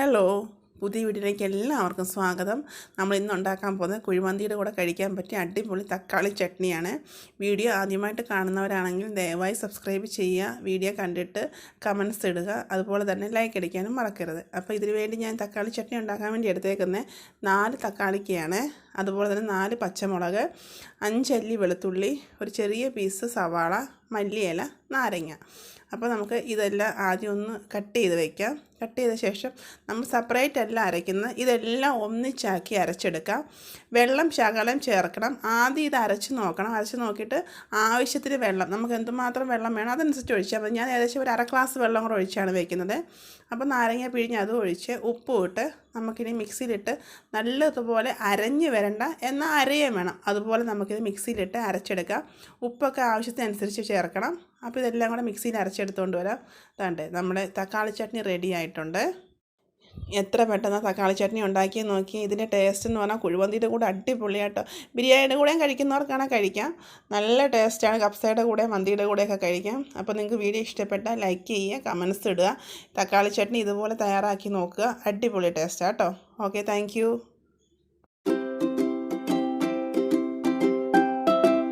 Hello പുതിയ വീട്ടിലേക്ക് എല്ലാവർക്കും സ്വാഗതം. നമ്മൾ ഇന്ന് ഉണ്ടാക്കാൻ പോകുന്നത് കുഴിമന്തിയുടെ കൂടെ കഴിക്കാൻ പറ്റിയ അടിപൊളി തക്കാളി ചട്നിയാണ്. വീഡിയോ ആദ്യമായിട്ട് കാണുന്നവരാണെങ്കിൽ ദയവായി സബ്സ്ക്രൈബ് ചെയ്യുക വീഡിയോ കണ്ടിട്ട് കമൻസ് ഇടുക അതുപോലെ തന്നെ ലൈക്ക് അടിക്കാനും മറക്കരുത്. അപ്പോൾ ഇതിനു വേണ്ടി ഞാൻ തക്കാളി ചട്നി ഉണ്ടാക്കാൻ വേണ്ടി എടുത്തേക്കുന്നത് നാല് തക്കാളിക്കയാണ്. അതുപോലെ തന്നെ നാല് പച്ചമുളക് അഞ്ചല്ലി വെളുത്തുള്ളി ഒരു ചെറിയ പീസ് സവാള മല്ലിയില നാരങ്ങ. അപ്പോൾ നമുക്ക് ഇതെല്ലാം ആദ്യം ഒന്ന് കട്ട് ചെയ്ത് വയ്ക്കാം കട്ട് ചെയ്ത ശേഷം നമ്മൾ സെപ്പറേറ്റ് അല്ല അരയ്ക്കുന്നത് ഇതെല്ലാം ഒന്നിച്ചാക്കി അരച്ചെടുക്കാം. വെള്ളം ശകലം ചേർക്കണം. ആദ്യം ഇത് അരച്ച് നോക്കണം. അരച്ച് നോക്കിയിട്ട് ആവശ്യത്തിന് വെള്ളം നമുക്ക് എന്തുമാത്രം വെള്ളം വേണം അതനുസരിച്ച് ഒഴിച്ചാൽ മതി. ഞാൻ ഏകദേശം ഒരു അര ഗ്ലാസ് വെള്ളം കൂടെ ഒഴിച്ചാണ് വയ്ക്കുന്നത് അപ്പോൾ നാരങ്ങ പിഴിഞ്ഞ് അതും ഒഴിച്ച് ഉപ്പും ഇട്ട് നമുക്കിനി മിക്സിയിലിട്ട് നല്ലതുപോലെ അരഞ്ഞ് വരണ്ട എന്നാൽ അരയും വേണം. അതുപോലെ നമുക്കിത് മിക്സിയിലിട്ട് അരച്ചെടുക്കാം. ഉപ്പൊക്കെ ആവശ്യത്തിനനുസരിച്ച് ചേർക്കണം. അപ്പോൾ ഇതെല്ലാം കൂടെ മിക്സിയിൽ അരച്ചെടുത്തുകൊണ്ട് വരാം. അതാണ്ട് നമ്മുടെ തക്കാളി ചട്നി റെഡി ആയിട്ടുണ്ട്. എത്ര പെട്ടെന്ന് തക്കാളി ചട്നി ഉണ്ടാക്കി നോക്കി. ഇതിന്റെ ടേസ്റ്റ് എന്ന് പറഞ്ഞാൽ കുഴിമന്തിയുടെ കൂടെ അടിപൊളിയാട്ടോ ബിരിയാണിയുടെ കൂടെയും കഴിക്കുന്നവർക്കാണെങ്കിൽ കഴിക്കാം. നല്ല ടേസ്റ്റാണ് കപ്സയുടെ കൂടെ മന്തിയുടെ കൂടെയൊക്കെ കഴിക്കാം. അപ്പോൾ നിങ്ങൾക്ക് വീഡിയോ ഇഷ്ടപ്പെട്ടാൽ ലൈക്ക് ചെയ്യുക കമൻസ് ഇടുക. തക്കാളി ചട്നി ഇതുപോലെ തയ്യാറാക്കി നോക്കുക. അടിപൊളി ടേസ്റ്റാട്ടോ ഓക്കെ താങ്ക്